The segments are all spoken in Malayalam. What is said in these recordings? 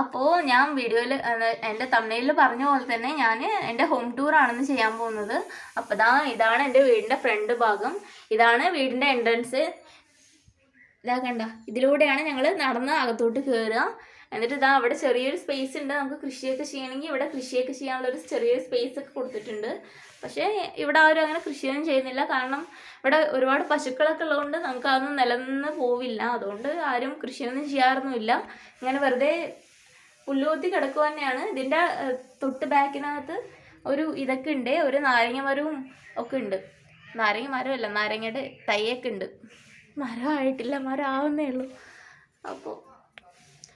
അപ്പോൾ ഞാൻ വീഡിയോയിൽ എന്റെ തമിഴിൽ പറഞ്ഞ പോലെ തന്നെ ഞാൻ എന്റെ ഹോം ടൂർ ആണെന്ന് ചെയ്യാൻ പോകുന്നത്. അപ്പോൾ ഇതാ ഇതാണ് എന്റെ വീടിന്റെ ഫ്രണ്ട് ഭാഗം. ഇതാണ് വീടിന്റെ എൻട്രൻസ് ഇതാ കണ്ട ഇതിലൂടെയാണ് ഞങ്ങൾ നടന്ന് അകത്തോട്ട് കയറുക എന്നിട്ട് ഇതാ അവിടെ ചെറിയൊരു സ്പേസ് ഉണ്ട്. നമുക്ക് കൃഷിയൊക്കെ ചെയ്യണമെങ്കിൽ ഇവിടെ കൃഷിയൊക്കെ ചെയ്യാനുള്ള ഒരു ചെറിയൊരു സ്പേസ് ഒക്കെ കൊടുത്തിട്ടുണ്ട്. പക്ഷേ ഇവിടെ ആരും അങ്ങനെ കൃഷിയൊന്നും ചെയ്യുന്നില്ല. കാരണം ഇവിടെ ഒരുപാട് പശുക്കളൊക്കെ ഉള്ളതുകൊണ്ട് നമുക്ക് അതൊന്നും നിലനിന്ന് പോവില്ല. അതുകൊണ്ട് ആരും കൃഷിയൊന്നും ചെയ്യാറൊന്നുമില്ല. ഇങ്ങനെ വെറുതെ പുല്ലുകൊത്തി കിടക്കുക തന്നെയാണ്. ഇതിന്റെ തൊട്ട് ബാക്കിനകത്ത് ഒരു ഇതൊക്കെ ഉണ്ട് ഒരു നാരങ്ങ മരവും ഒക്കെ ഉണ്ട്. നാരങ്ങ മരമല്ല നാരങ്ങയുടെ തൈയൊക്കെ ഉണ്ട്. മരമായിട്ടില്ല മരം ആവുന്നേ ഉള്ളൂ. അപ്പോൾ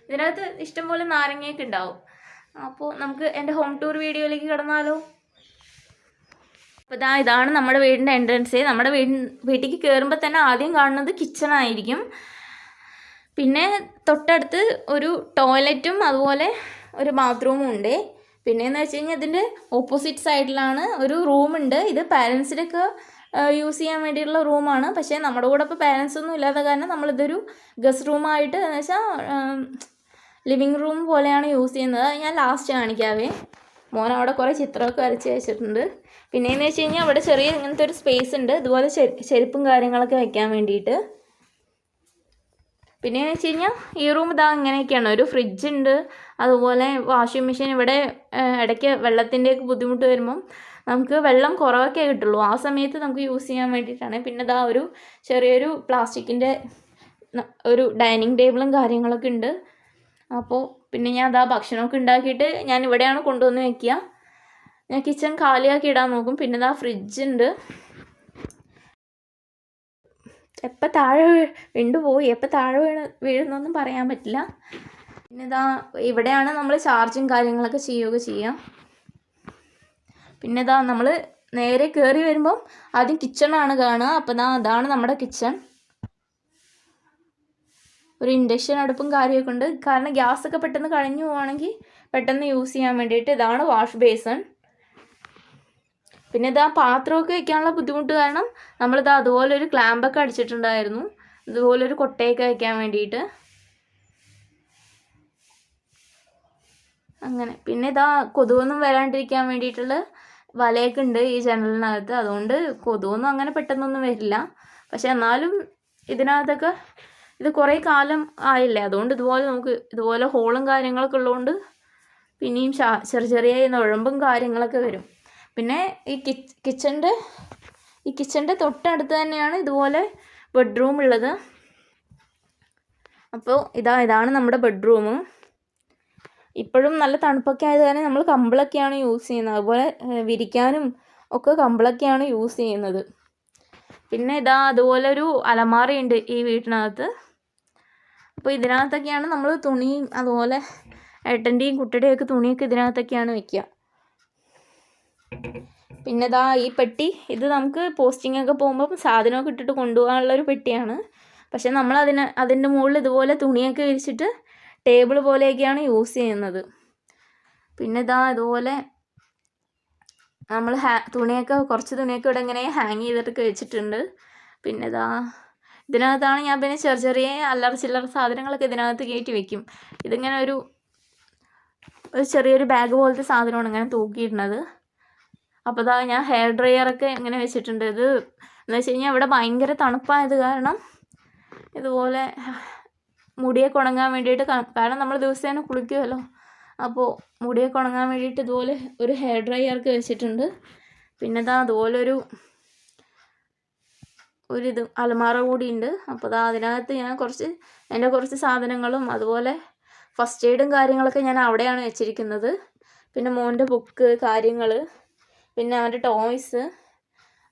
ഇതിനകത്ത് ഇഷ്ടംപോലെ നാരങ്ങയൊക്കെ ഉണ്ടാവും. അപ്പോൾ നമുക്ക് എന്റെ ഹോം ടൂർ വീഡിയോയിലേക്ക് കിടന്നാലോ? അപ്പോൾ ഇതാ ഇതാണ് നമ്മുടെ വീടിന്റെ എൻട്രൻസ്. നമ്മുടെ വീട് വീട്ടിലേക്ക് കയറുമ്പോൾ തന്നെ ആദ്യം കാണുന്നത് കിച്ചൺ ആയിരിക്കും. പിന്നെ തൊട്ടടുത്ത് ഒരു ടോയ്ലറ്റും അതുപോലെ ഒരു ബാത്റൂമും ഉണ്ട്. പിന്നെയെന്ന് വെച്ച് കഴിഞ്ഞാൽ ഇതിന്റെ ഓപ്പോസിറ്റ് സൈഡിലാണ് ഒരു റൂമുണ്ട് ഇത് പാരൻസിനൊക്കെ യൂസ് ചെയ്യാൻ വേണ്ടിയിട്ടുള്ള റൂമാണ് പക്ഷേ നമ്മുടെ കൂടെ ഇപ്പോൾ പാരൻസ് ഒന്നും ഇല്ലാത്ത കാരണം നമ്മളിതൊരു ഗസ്റ്റ് റൂമായിട്ട് എന്ന് വെച്ചാൽ ലിവിങ് റൂം പോലെയാണ് യൂസ് ചെയ്യുന്നത്. ഞാൻ ലാസ്റ്റ് കാണിക്കാവേ. മോൻ അവിടെ കുറേ ചിത്രമൊക്കെ വരച്ച് വെച്ചിട്ടുണ്ട്. പിന്നെയെന്ന് വെച്ച് കഴിഞ്ഞാൽ അവിടെ ചെറിയ ഇങ്ങനത്തെ ഒരു സ്പേസ് ഉണ്ട്. ഇതുപോലെ ചെരു- ചെരുപ്പും കാര്യങ്ങളൊക്കെ വയ്ക്കാൻ വേണ്ടിയിട്ട്. പിന്നെ വെച്ച് കഴിഞ്ഞാൽ ഈ റൂം ഇതാ ഇങ്ങനെയൊക്കെയാണ്. ഒരു ഫ്രിഡ്ജ് ഉണ്ട്. അതുപോലെ വാഷിംഗ് മെഷീൻ ഇവിടെ ഇടയ്ക്ക് വെള്ളത്തിന്റെയൊക്കെ ബുദ്ധിമുട്ട് വരുമ്പം നമുക്ക് വെള്ളം കുറവൊക്കെ കിട്ടുള്ളൂ. ആ സമയത്ത് നമുക്ക് യൂസ് ചെയ്യാൻ വേണ്ടിയിട്ടാണ്. പിന്നെ ഇതാ ഒരു ചെറിയൊരു പ്ലാസ്റ്റിക്കിന്റെ ഒരു ഡൈനിങ് ടേബിളും കാര്യങ്ങളൊക്കെ ഉണ്ട്. അപ്പോൾ പിന്നെ ഞാൻ അതാ ഭക്ഷണമൊക്കെ ഉണ്ടാക്കിയിട്ട് ഞാൻ ഇവിടെയാണ് കൊണ്ടുവന്ന് വെക്കുക ഞാൻ കിച്ചൺ കാലിയാക്കി ഇടാൻ നോക്കും. പിന്നെ ഇതാ ഫ്രിഡ്ജ് ഉണ്ട്. എപ്പോൾ താഴെ വീ- വീണ്ടു പോയി. എപ്പോൾ താഴെ വീണ് വീഴുന്നൊന്നും പറയാൻ പറ്റില്ല. പിന്നെ ഇതാ ഇവിടെയാണ് നമ്മൾ ചാർജും കാര്യങ്ങളൊക്കെ ചെയ്യുക ചെയ്യാം. പിന്നെ ഇതാ നമ്മൾ നേരെ കയറി വരുമ്പം ആദ്യം കിച്ചണാണ് കാണുക. അപ്പം ഇതാ അതാണ് നമ്മുടെ കിച്ചൺ. ഒരു ഇൻഡക്ഷൻ അടുപ്പും കാര്യമൊക്കെ ഉണ്ട്. കാരണം ഗ്യാസ് ഒക്കെ പെട്ടെന്ന് കഴിഞ്ഞു പോവുകയാണെങ്കിൽ പെട്ടെന്ന് യൂസ് ചെയ്യാൻ വേണ്ടിയിട്ട് ഇതാണ് വാഷ് ബേസൺ. പിന്നെ ഇതാ പാത്രമൊക്കെ വെക്കാനുള്ള ബുദ്ധിമുട്ട് കാരണം നമ്മളിതാ അതുപോലെ ഒരു ക്ലാമ്പൊക്കെ അടിച്ചിട്ടുണ്ടായിരുന്നു. ഇതുപോലെ ഒരു കൊട്ടയൊക്കെ വെക്കാൻ വേണ്ടിയിട്ട്. അങ്ങനെ. പിന്നെ ഇതാ കൊതുകൊന്നും വരാണ്ടിരിക്കാൻ വേണ്ടിയിട്ടുള്ള വലയൊക്കെ ഉണ്ട് ഈ ജനലിനകത്ത്. അതുകൊണ്ട് കൊതുകൊന്നും അങ്ങനെ പെട്ടെന്നൊന്നും വരില്ല. പക്ഷെ എന്നാലും ഇതിനകത്തൊക്കെ ഇത് കുറേ കാലം ആയില്ലേ? അതുകൊണ്ട് ഇതുപോലെ നമുക്ക് ഇതുപോലെ ഹോളും കാര്യങ്ങളൊക്കെ ഉള്ളതുകൊണ്ട് പിന്നെയും ചെറിയ ചെറിയ നുഴമ്പും കാര്യങ്ങളൊക്കെ വരും. പിന്നെ ഈ കിച്ച് കിച്ചന്റെ ഈ കിച്ചന്റെ തൊട്ടടുത്ത് തന്നെയാണ് ഇതുപോലെ ബെഡ്റൂം ഉള്ളത്. അപ്പോൾ ഇതാ ഇതാണ് നമ്മുടെ ബെഡ്റൂം ഇപ്പോഴും നല്ല തണുപ്പൊക്കെ ആയത് കാരണം നമ്മൾ കമ്പിളൊക്കെയാണ് യൂസ് ചെയ്യുന്നത്. അതുപോലെ വിരിക്കാനും ഒക്കെ കമ്പിളൊക്കെയാണ് യൂസ് ചെയ്യുന്നത്. പിന്നെ ഇതാ അതുപോലെ ഒരു അലമാറയുണ്ട് ഈ വീട്ടിനകത്ത്. അപ്പോൾ ഇതിനകത്തൊക്കെയാണ് നമ്മൾ തുണിയും അതുപോലെ ഏട്ടന്റെയും കുട്ടിയുടെയും ഒക്കെ തുണിയൊക്കെ ഇതിനകത്തൊക്കെയാണ് വെക്കുക. പിന്നെ ഇതാ ഈ പെട്ടി ഇത് നമുക്ക് പോസ്റ്റിംഗ് ഒക്കെ പോകുമ്പോൾ സാധനമൊക്കെ ഇട്ടിട്ട് കൊണ്ടുപോകാനുള്ള ഒരു പെട്ടിയാണ്. പക്ഷെ നമ്മൾ അതിന് അതിന്റെ മുകളിൽ ഇതുപോലെ തുണിയൊക്കെ വിരിച്ചിട്ട് ടേബിൾ പോലെയൊക്കെയാണ് യൂസ് ചെയ്യുന്നത്. പിന്നെ ഇതാ ഇതുപോലെ നമ്മൾ ഹാ തുണിയൊക്കെ കുറച്ച് തുണിയൊക്കെ ഇവിടെ ഇങ്ങനെ ഹാങ് ചെയ്തിട്ടൊക്കെ വെച്ചിട്ടുണ്ട്. പിന്നെ ഇതാ ഇതിനകത്താണ് ഞാൻ പിന്നെ ചെറിയ ചെറിയ അല്ലറ ചില്ലറ സാധനങ്ങളൊക്കെ ഇതിനകത്ത് കയറ്റി വെക്കും. ഇതിങ്ങനെ ഒരു ഒരു ചെറിയൊരു ബാഗ് പോലത്തെ സാധനമാണ് ഇങ്ങനെ തൂക്കിയിടുന്നത്. അപ്പോൾ ഇതാ ഞാൻ ഹെയർ ഡ്രയറൊക്കെ ഇങ്ങനെ വെച്ചിട്ടുണ്ട്. ഇത് എന്ന് വെച്ച് കഴിഞ്ഞാൽ ഇവിടെ ഭയങ്കര തണുപ്പായത് കാരണം ഇതുപോലെ മുടിയൊക്കെ ഉണങ്ങാൻ വേണ്ടിയിട്ട് കാരണം നമ്മൾ ദിവസേന കുളിക്കുമല്ലോ അപ്പോൾ മുടിയൊക്കെ ഉണങ്ങാൻ വേണ്ടിയിട്ട് ഇതുപോലെ ഒരു ഹെയർ ഡ്രയറൊക്കെ വെച്ചിട്ടുണ്ട്. പിന്നെ ഇതാ അതുപോലെ ഒരു ഒരിത് അലമാറ കൂടി ഉണ്ട് അപ്പോൾ ദാ അതിനകത്ത് ഞാൻ കുറച്ച് എന്റെ കുറച്ച് സാധനങ്ങളും അതുപോലെ ഫസ്റ്റ് എയ്ഡും കാര്യങ്ങളൊക്കെ ഞാൻ അവിടെയാണ് വെച്ചിരിക്കുന്നത്. പിന്നെ മോന്റെ ബുക്ക് കാര്യങ്ങൾ പിന്നെ അവന്റെ ടോയ്സ്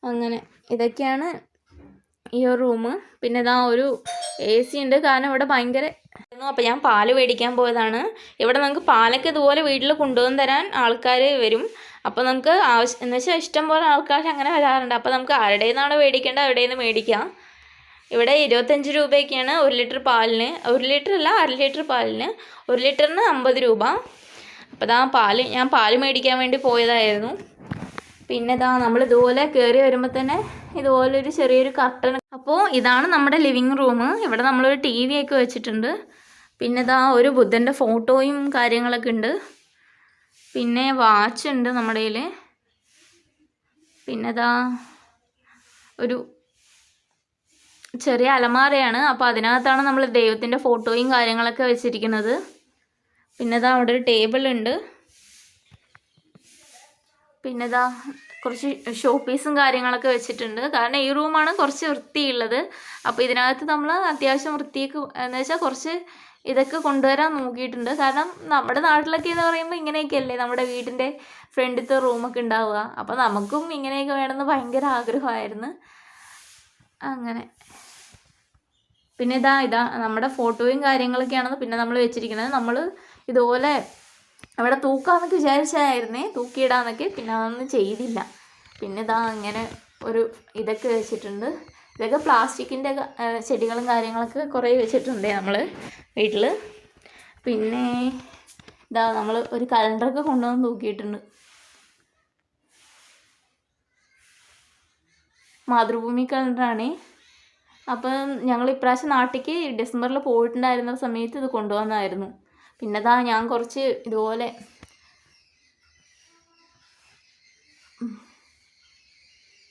അങ്ങനെ ഇതൊക്കെയാണ് ഈ ഒരു റൂം പിന്നെ ഇതാ ഒരു എ സി ഉണ്ട്. കാരണം ഇവിടെ ഭയങ്കര അപ്പോൾ ഞാൻ പാൽ മേടിക്കാൻ പോയതാണ്. ഇവിടെ നമുക്ക് പാലൊക്കെ ഇതുപോലെ വീട്ടിൽ കൊണ്ടുവന്ന് തരാൻ ആൾക്കാർ വരും. അപ്പോൾ നമുക്ക് ആവശ്യം എന്ന് വെച്ചാൽ ഇഷ്ടം പോലെ ആൾക്കാർ അങ്ങനെ വരാറുണ്ട്. അപ്പോൾ നമുക്ക് ആരുടെ നിന്നാണ് മേടിക്കേണ്ടത്? അവിടെ നിന്ന് മേടിക്കാം. ഇവിടെ ഇരുപത്തഞ്ച് രൂപയൊക്കെയാണ് ഒരു ലിറ്റർ പാലിന്. ഒരു ലിറ്റർ അല്ല അര ലിറ്റർ പാലിന്. ഒരു ലിറ്ററിന് അമ്പത് രൂപ. അപ്പോൾ ഇതാ പാൽ ഞാൻ പാൽ മേടിക്കാൻ വേണ്ടി പോയതായിരുന്നു. പിന്നെ ഇതാ നമ്മൾ ഇതുപോലെ കയറി വരുമ്പോൾ തന്നെ ഇതുപോലൊരു ചെറിയൊരു കർട്ടൻ അപ്പോൾ ഇതാണ് നമ്മുടെ ലിവിങ് റൂം ഇവിടെ നമ്മളൊരു ടി വി ഒക്കെ വെച്ചിട്ടുണ്ട്. പിന്നെ ഇതാ ഒരു ബുദ്ധന്റെ ഫോട്ടോയും കാര്യങ്ങളൊക്കെ ഉണ്ട്. പിന്നെ വാച്ച് ഉണ്ട് നമ്മുടെ കയ്യിൽ പിന്നെ ഇതാ ഒരു ചെറിയ അലമാരയാണ്. അപ്പോൾ അതിനകത്താണ് നമ്മൾ ദൈവത്തിന്റെ ഫോട്ടോയും കാര്യങ്ങളൊക്കെ വെച്ചിരിക്കുന്നത്. പിന്നെ ഇതാ അവിടെ ഒരു ടേബിൾ ഉണ്ട്. പിന്നെ ഇതാ കുറച്ച് ഷോ പീസും കാര്യങ്ങളൊക്കെ വെച്ചിട്ടുണ്ട്. കാരണം ഈ റൂമാണ് കുറച്ച് വൃത്തിയുള്ളത്. അപ്പോൾ ഇതിനകത്ത് നമ്മൾ അത്യാവശ്യം വൃത്തിയൊക്കെ എന്ന് വെച്ചാൽ കുറച്ച് ഇതൊക്കെ കൊണ്ടുവരാൻ നോക്കിയിട്ടുണ്ട്. കാരണം നമ്മുടെ നാട്ടിലൊക്കെ എന്ന് പറയുമ്പോൾ ഇങ്ങനെയൊക്കെയല്ലേ നമ്മുടെ വീടിന്റെ ഫ്രണ്ടിലത്തെ റൂമൊക്കെ ഉണ്ടാവുക. അപ്പോൾ നമുക്കും ഇങ്ങനെയൊക്കെ വേണമെന്ന് ഭയങ്കര ആഗ്രഹമായിരുന്നു. അങ്ങനെ. പിന്നെ ഇതാ ഇതാ നമ്മുടെ ഫോട്ടോയും കാര്യങ്ങളൊക്കെയാണ് പിന്നെ നമ്മൾ വെച്ചിരിക്കുന്നത് നമ്മൾ ഇതുപോലെ അവിടെ തൂക്കാന്നൊക്കെ വിചാരിച്ചായിരുന്നേ തൂക്കിയിടാന്നൊക്കെ പിന്നെ അതൊന്നും ചെയ്തില്ല. പിന്നെ ഇതാ അങ്ങനെ ഒരു ഇതൊക്കെ വെച്ചിട്ടുണ്ട്. ഇതൊക്കെ പ്ലാസ്റ്റിക്കിന്റെ ചെടികളും കാര്യങ്ങളൊക്കെ കുറേ വെച്ചിട്ടുണ്ട് നമ്മൾ വീട്ടിൽ പിന്നെ ഇതാ നമ്മൾ ഒരു കലണ്ടറൊക്കെ കൊണ്ടുവന്ന് തൂക്കിയിട്ടുണ്ട്. മാതൃഭൂമി കലണ്ടറാണ്. അപ്പം ഞങ്ങൾ ഇപ്രാവശ്യം നാട്ടിലേക്ക് ഡിസംബറിൽ പോയിട്ടുണ്ടായിരുന്ന സമയത്ത് ഇത് കൊണ്ടുവന്നായിരുന്നു. പിന്നെ ദാ ഞാൻ കുറച്ച് ഇതുപോലെ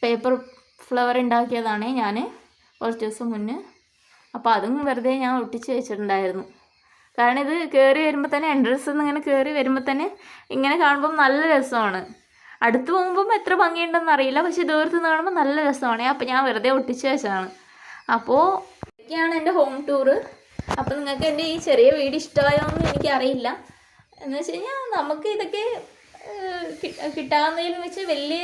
പേപ്പർ ഫ്ലവർ ഉണ്ടാക്കിയതാണ് ഞാൻ കുറച്ച് ദിവസം മുന്നേ. അപ്പോൾ അതും വെറുതെ ഞാൻ ഒട്ടിച്ച് വെച്ചിട്ടുണ്ടായിരുന്നു. കാരണം ഇത് കയറി വരുമ്പോൾ തന്നെ എൻട്രൻസ് ഇങ്ങനെ കയറി വരുമ്പോൾ തന്നെ ഇങ്ങനെ കാണുമ്പം നല്ല രസമാണ്. അടുത്ത് പോകുമ്പം എത്ര ഭംഗിയുണ്ടെന്ന് അറിയില്ല. പക്ഷെ ദൂരത്ത് നിന്ന് കാണുമ്പോൾ നല്ല രസമാണ്. അപ്പോൾ ഞാൻ വെറുതെ ഒട്ടിച്ച് വെച്ചതാണ്. അപ്പോൾ ഇതൊക്കെയാണ് എന്റെ ഹോം ടൂറ് അപ്പോൾ നിങ്ങൾക്ക് എന്റെ ഈ ചെറിയ വീട് ഇഷ്ടമായോ എന്ന് എനിക്കറിയില്ല. എന്ന് വെച്ച് കഴിഞ്ഞാൽ നമുക്ക് ഇതൊക്കെ കിട്ടാവുന്നതിൽ വെച്ച് വലിയ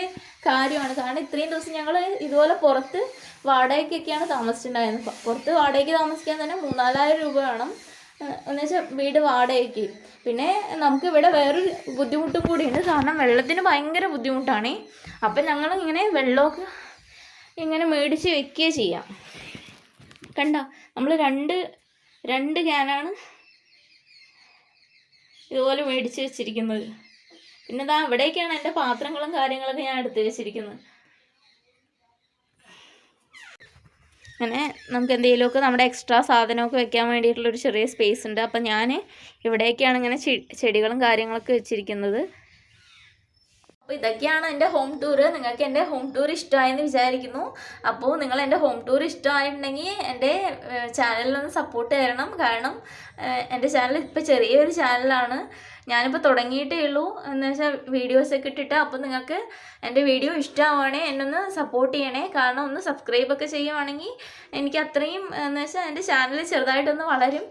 കാര്യമാണ്. കാരണം ഇത്രയും ദിവസം ഞങ്ങൾ ഇതുപോലെ പുറത്ത് വാടകയ്ക്കൊക്കെയാണ് താമസിച്ചിട്ടുണ്ടായിരുന്നത്. പുറത്ത് വാടകയ്ക്ക് താമസിക്കാൻ തന്നെ മൂന്നാലായിരം രൂപ വേണം. എന്ന് വെച്ചാൽ വീട് വാടകയ്ക്ക്. പിന്നെ നമുക്ക് ഇവിടെ വേറൊരു ബുദ്ധിമുട്ടും കൂടിയുണ്ട്. കാരണം വെള്ളത്തിന് ഭയങ്കര ബുദ്ധിമുട്ടാണ്. അപ്പം ഞങ്ങൾ ഇങ്ങനെ വെള്ളമൊക്കെ ഇങ്ങനെ മേടിച്ച് വെക്കുകയോ ചെയ്യാം. കണ്ട? നമ്മൾ രണ്ട് രണ്ട് ക്യാനാണ് ഇതുപോലെ മേടിച്ച് വെച്ചിരിക്കുന്നത്. പിന്നെ ഇതാ ഇവിടേക്കാണ് എന്റെ പാത്രങ്ങളും കാര്യങ്ങളൊക്കെ ഞാൻ എടുത്ത് വെച്ചിരിക്കുന്നത്. അങ്ങനെ നമുക്ക് എന്തെങ്കിലുമൊക്കെ നമ്മുടെ എക്സ്ട്രാ സാധനമൊക്കെ വെക്കാൻ വേണ്ടിയിട്ടുള്ളൊരു ചെറിയ സ്പേസ് ഉണ്ട്. അപ്പം ഞാൻ ഇവിടേക്കാണ് ഇങ്ങനെ ചെടികളും കാര്യങ്ങളൊക്കെ വെച്ചിരിക്കുന്നത്. അപ്പോൾ ഇതൊക്കെയാണ് എന്റെ ഹോം ടൂറ് നിങ്ങൾക്ക് എന്റെ ഹോം ടൂർ ഇഷ്ടമായെന്ന് വിചാരിക്കുന്നു. അപ്പോൾ നിങ്ങൾ എന്റെ ഹോം ടൂർ ഇഷ്ടമായിട്ടുണ്ടെങ്കിൽ എന്റെ ചാനലിൽ ഒന്ന് സപ്പോർട്ട് തരണം. കാരണം എന്റെ ചാനൽ ഇപ്പോൾ ചെറിയൊരു ചാനലാണ് ഞാനിപ്പോൾ തുടങ്ങിയിട്ടേ ഉള്ളൂ. എന്ന് വെച്ചാൽ വീഡിയോസൊക്കെ ഇട്ടിട്ട് അപ്പോൾ നിങ്ങൾക്ക് എന്റെ വീഡിയോ ഇഷ്ടമാവണേ എന്നൊന്ന് സപ്പോർട്ട് ചെയ്യണേ. കാരണം ഒന്ന് സബ്സ്ക്രൈബൊക്കെ ചെയ്യുവാണെങ്കിൽ എനിക്ക് അത്രയും എന്ന് വെച്ചാൽ എന്റെ ചാനൽ ചെറുതായിട്ടൊന്ന് വളരും.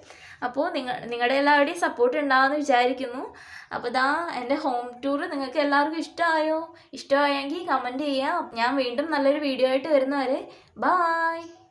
അപ്പോൾ നിങ്ങൾ നിങ്ങളുടെ എല്ലാവരുടെയും സപ്പോർട്ട് ഉണ്ടാവുമെന്ന് വിചാരിക്കുന്നു. അപ്പോൾ ഇതാ എന്റെ ഹോം ടൂർ നിങ്ങൾക്ക് എല്ലാവർക്കും ഇഷ്ടമായോ? ഇഷ്ടമായെങ്കിൽ കമന്റ് ചെയ്യാം. ഞാൻ വീണ്ടും നല്ലൊരു വീഡിയോ ആയിട്ട് വരുന്നവരെ ബായ്